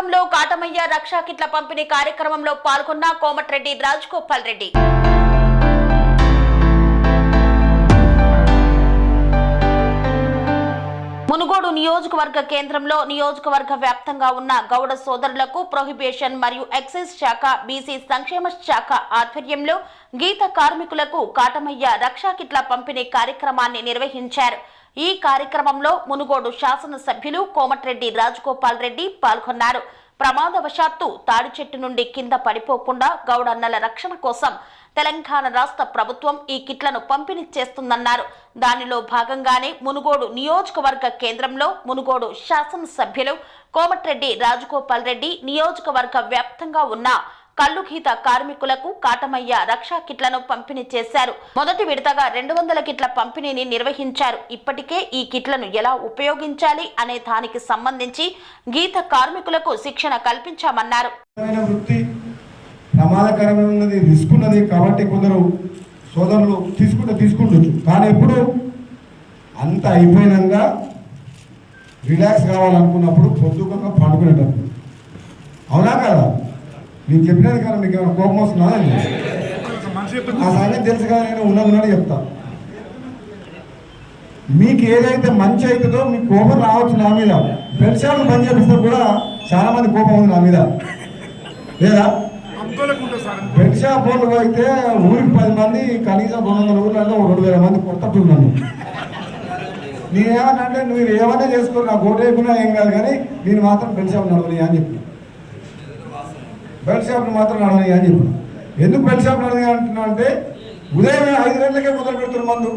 నియోజకవర్గంలో కాటమయ్య రక్షా కిట్ల పంపిణీ కార్యక్రమంలో పాల్గొన్న కోమటిరెడ్డి రాజగోపాల్ రెడ్డి. నియోజకవర్గ కేంద్రంలో నియోజకవర్గ వ్యాప్తంగా ఉన్న గౌడ సోదరులకు ప్రొహిబిషన్ మరియు ఎక్సైజ్ శాఖ బీసీ సంక్షేమ శాఖ ఆధ్వర్యంలో గీత కార్మికులకు కాటమయ్య రక్షా కిట్ల పంపిణీ కార్యక్రమాన్ని నిర్వహించారు. ఈ కార్యక్రమంలో మునుగోడు శాసనసభ్యులు కోమటిరెడ్డి రాజగోపాల్ రెడ్డి పాల్గొన్నారు. ప్రమాదవశాత్తు తాడి చెట్టు నుండి కింద పడిపోకుండా గౌడన్నల రక్షణ కోసం తెలంగాణ రాష్ట్ర ప్రభుత్వం ఈ కిట్లను పంపిణీ చేస్తుందన్నారు దానిలో భాగంగానే మునుగోడు నియోజకవర్గ కేంద్రంలో మునుగోడు శాసనసభ్యులు కోమటిరెడ్డి రాజగోపాల్ రెడ్డి నియోజకవర్గ వ్యాప్తంగా ఉన్న కల్లుగీత కార్మికులకు కాటమయ్య రక్షా కిట్లను పంపిణీ చేశారు మొదటి విడతగా రెండు వందల కిట్ల పంపిణీని నిర్వహించారు. ఇప్పటికే ఈ కిట్లను ఎలా ఉపయోగించాలి అనే దానికి సంబంధించి గీత కార్మికులకు శిక్షణ కల్పించామన్నారు. ప్రమాదకరమైన ఉన్నది రిస్క్ ఉన్నది కాబట్టి కొందరు సోదరులు తీసుకుంటే తీసుకుండొచ్చు. కానీ ఎప్పుడు అంత అయిపోయినాక రిలాక్స్ కావాలనుకున్నప్పుడు పొద్దుగా పండుకునేటప్పుడు. అవునా కదా? నేను చెప్పినది కదా మీకు ఏమైనా కోపం వస్తున్నా ఆ సంగతి తెలుసు కదా నేను ఉన్నది చెప్తా. మీకు ఏదైతే మంచి అవుతుందో మీకు కోపం రావచ్చు నా మీద. పెన్షన్లు పని చేపిస్తే కూడా చాలా మంది కోపం ఉంది నా మీద. లేదా? పెట్ షాప్ అయితే ఊరికి పది మంది కనీసం రెండు వందల ఊర్లలో రెండు వేల మంది కొట్టట్టున్నాను నేనేమనంటే నువ్వు ఏమైనా చేసుకోరు నాకు ఓటు వేయకున్నా ఏం కాదు కానీ నేను మాత్రం బెల్ట్ షాప్ నడవని అని చెప్పి బెల్ట్ షాప్ని మాత్రం నడవని అని చెప్పి ఎందుకు బెల్ట్ షాప్ నడవని అంటున్నా అంటే ఉదయం ఐదు గంటలకే మొదలు పెడుతున్న మందు.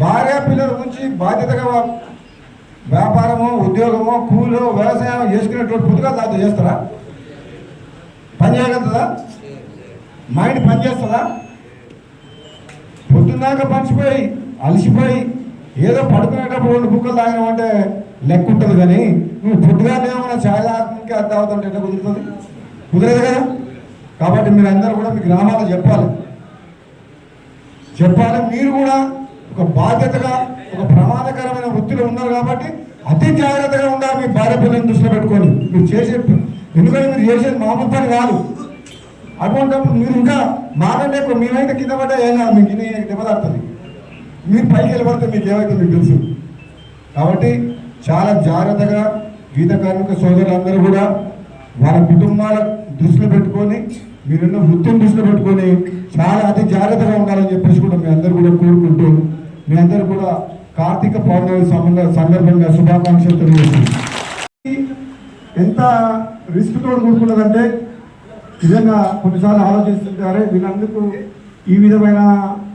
భార్య పిల్లల నుంచి బాధ్యతగా వ్యాపారము వ్యాపారమో ఉద్యోగమో కూలో వ్యవసాయం చేసుకునేటువంటి పొద్దుగా దాంతో చేస్తారా? పని చేయగలుగుతుందా? మైండ్ పనిచేస్తుందా పొద్దున్నాక పంచిపోయి అలసిపోయి ఏదో పడుకునేటప్పుడు రెండు బుక్కలు తాగినామంటే లెక్క ఉంటుంది కానీ నువ్వు పొద్దుగానే ఏమైనా ఛాయ్ తాగడానికి అది తాగుతుంటే ఎట్లా కుదురుతుంది? కుదరదు కదా? కాబట్టి మీరు అందరూ కూడా మీ గ్రామాల్లో చెప్పాలి. చెప్పాలి మీరు కూడా ఒక బాధ్యతగా ఒక ప్రమాదకరమైన వృత్తిలో ఉన్నారు కాబట్టి అతి జాగ్రత్తగా ఉండాలి మీ భార్య పిల్లల్ని దృష్టిలో పెట్టుకొని. మీరు చేసే ఎందుకంటే మీరు చేసేది మామూలు పని కాదు. అటువంటిప్పుడు మీరు ఇంకా మాకంటే మేమైతే కింద పడ్డా ఏం కాదు? మీకు దెబ్బతాడుతుంది మీరు పైకి వెళ్ళబడితే మీకు ఏమైతే మీకు తెలుసు. కాబట్టి చాలా జాగ్రత్తగా గీత కార్మిక సోదరులందరూ కూడా వాళ్ళ కుటుంబాల దృష్టిలో పెట్టుకొని మీరున్న వృత్తిని దృష్టిలో పెట్టుకొని చాలా అతి జాగ్రత్తగా ఉండాలని చెప్పేసి కూడా మీ అందరూ కూడా కోరుకుంటూ మీ అందరూ కూడా కార్తీక పౌర్ణమి సంబంధ సందర్భంగా శుభాకాంక్షలు తెలియజేస్తుంది ఎంత రిస్క్ తోడు కూడుకున్నదంటే నిజంగా కొన్నిసార్లు ఆలోచిస్తుంటారే వీళ్ళందుకు ఈ విధమైన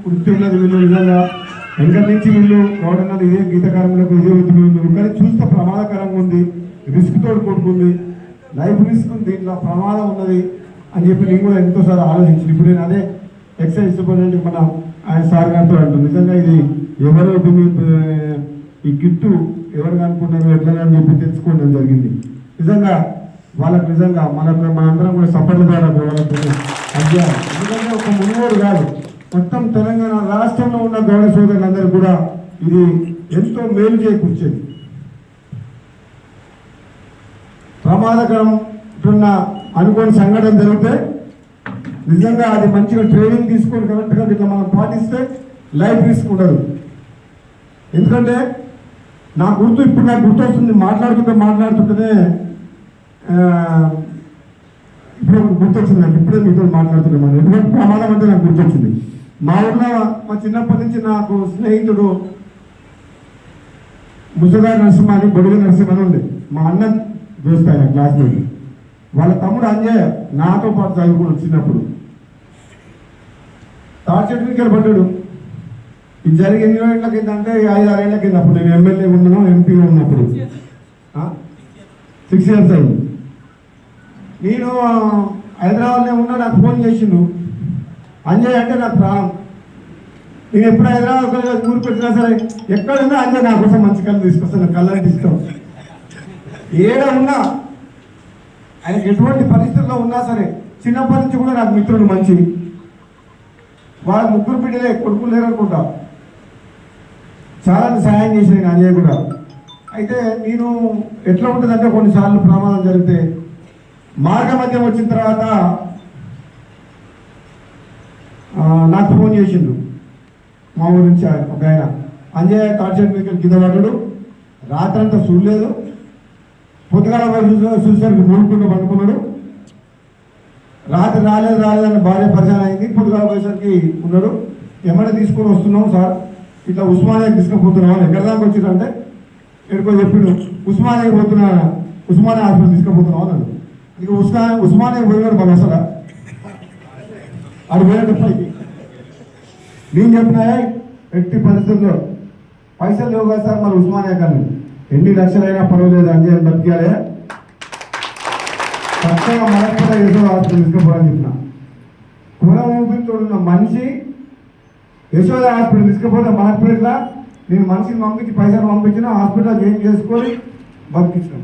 వృత్తి ఉన్నది వీళ్ళు నిజంగా. ఎక్కడి నుంచి వీళ్ళు గౌడన్నది ఇదే గీతకారంలో ఇదే వృత్తి వీళ్ళు కానీ చూస్తే ప్రమాదకరంగా ఉంది రిస్క్ తోడు కూడుకుంది లైఫ్ రిస్క్ ఉంది దీంట్లో ప్రమాదం ఉన్నది అని చెప్పి నేను కూడా ఎంతోసారి ఆలోచించింది ఇప్పుడు నేను అదే ఎక్సైజ్ సూపరింటెండెంట్ మన ఆయన సార్ గారితో అంటాం నిజంగా ఇది ఎవరు ఈ గిట్టు ఎవరు అనుకున్నారు ఎట్లా అని చెప్పి తెలుసుకోవడం జరిగింది. నిజంగా వాళ్ళకి నిజంగా మనకు మనందరం కూడా సపోర్ట్లు ద్వారా వాళ్ళకి అధ్యాయం ఎందుకంటే ఒక మునుగోడు కాదు. మొత్తం తెలంగాణ రాష్ట్రంలో ఉన్న గౌడ సోదరులందరూ కూడా ఇది ఎంతో మేలు చేకూర్చేది. ప్రమాదకరం ఉన్న అనుకోని సంఘటన జరిగితే నిజంగా అది మంచిగా ట్రైనింగ్ తీసుకొని కరెక్ట్గా ఇట్లా మనం పాటిస్తే లైఫ్ రిస్క్ ఉండదు. ఎందుకంటే నా గుర్తు ఇప్పుడు నాకు గుర్తొస్తుంది మాట్లాడుతుంటే మాట్లాడుతుంటేనే ఇప్పుడు గుర్తొచ్చింది నాకు ఇప్పుడే మీతో మాట్లాడుతున్నాను ఎటువంటి ప్రమాదం అంటే నాకు గుర్తొచ్చింది. మా ఊళ్ళో మా చిన్నప్పటి నుంచి నాకు స్నేహితుడు ముసగా నరసింహ అని బొడుగు నరసింహ అని ఉండే. మా అన్న దోస్తు ఆయన క్లాస్మేట్. వాళ్ళ తమ్ముడు అంజయ్ నాతో పాటు చదువుకుని చిన్నప్పుడు. తాడి చెట్టు పడ్డాడు. ఇది జరిగి ఎన్ని ఏళ్ళ కింద అంటే ఐదు ఆరేళ్ళ కింద అప్పుడు నేను ఎమ్మెల్యే ఉన్నాను ఎంపీగా ఉన్నప్పుడు. సిక్స్ ఇయర్స్ అయింది. నేను హైదరాబాద్లో ఉన్నా నాకు ఫోన్ చేసిండు. అంజయ్ అంటే నాకు ప్రాణం. నేను ఎప్పుడు హైదరాబాద్ ఊరికి పెట్టినా సరే ఎక్కడ ఉన్నా అంజయ్ నా కోసం మంచి కళ్ళు తీసుకొస్తాను కళ్ళని తీసుకో ఏడ ఉన్నా ఆయన ఎటువంటి పరిస్థితుల్లో ఉన్నా సరే చిన్నప్పటి నుంచి కూడా నాకు మిత్రుడు మంచి వాళ్ళ ముగ్గురు బిడ్డలే కొడుకులు లేరనుకుంటా చాలా సహాయం చేసింది అంజయ్ కూడా. అయితే నేను ఎట్లా ఉంటుందంటే కొన్నిసార్లు ప్రమాదం జరిగితే మార్గ మధ్యం వచ్చిన తర్వాత నాకు ఫోన్ చేసిండు. మా ఊరి నుంచి ఒక ఆయన అంజయ్య తాడ్చెట్ మీకు కింద పడ్డాడు. రాత్రంతా చూడలేదు. పొద్దుగాల పోయి చూసేసరికి మూడుకుంటూ పడుకున్నాడు. రాత్రి రాలేదు రాలేదని భార్య పరిచయం అయింది. పొద్దుగాల పోయేసరికి ఉన్నాడు. ఎమ్మడి తీసుకొని వస్తున్నాం సార్. ఇట్లా ఉస్మానియా తీసుకుపోతున్నాం ఎక్కడ దాకా వచ్చిందంటే ఎక్కడికో చెప్పిండు. ఉస్మానియా పోతున్నా ఉస్మానియా హాస్పిటల్ తీసుకుపోతున్నాం అన్నాడు. ఇక ఉస్మా ఉస్మానియా పోయినాడు మన అసలు. అది పోయినట్టు పైకి నేను చెప్పినా ఎట్టి పరిస్థితుల్లో పైసలు లేవు కదా సార్ మరి ఉస్మానియా కానీ ఎన్ని లక్షలైనా పర్వాలేదు అని చెప్పి బతికాలే ఖచ్చితంగా మనస్పూర్తిగా యశోద హాస్పిటల్ తీసుకుపోవాలని చెప్పిన. కుల ఊపిరితో మనిషి యశోద హాస్పిటల్ తీసుకుపోతే మనస్పూర్తిగా నేను మనిషిని పంపించి పైసలు పంపించిన హాస్పిటల్ జాయిన్ చేసుకొని బతికించాను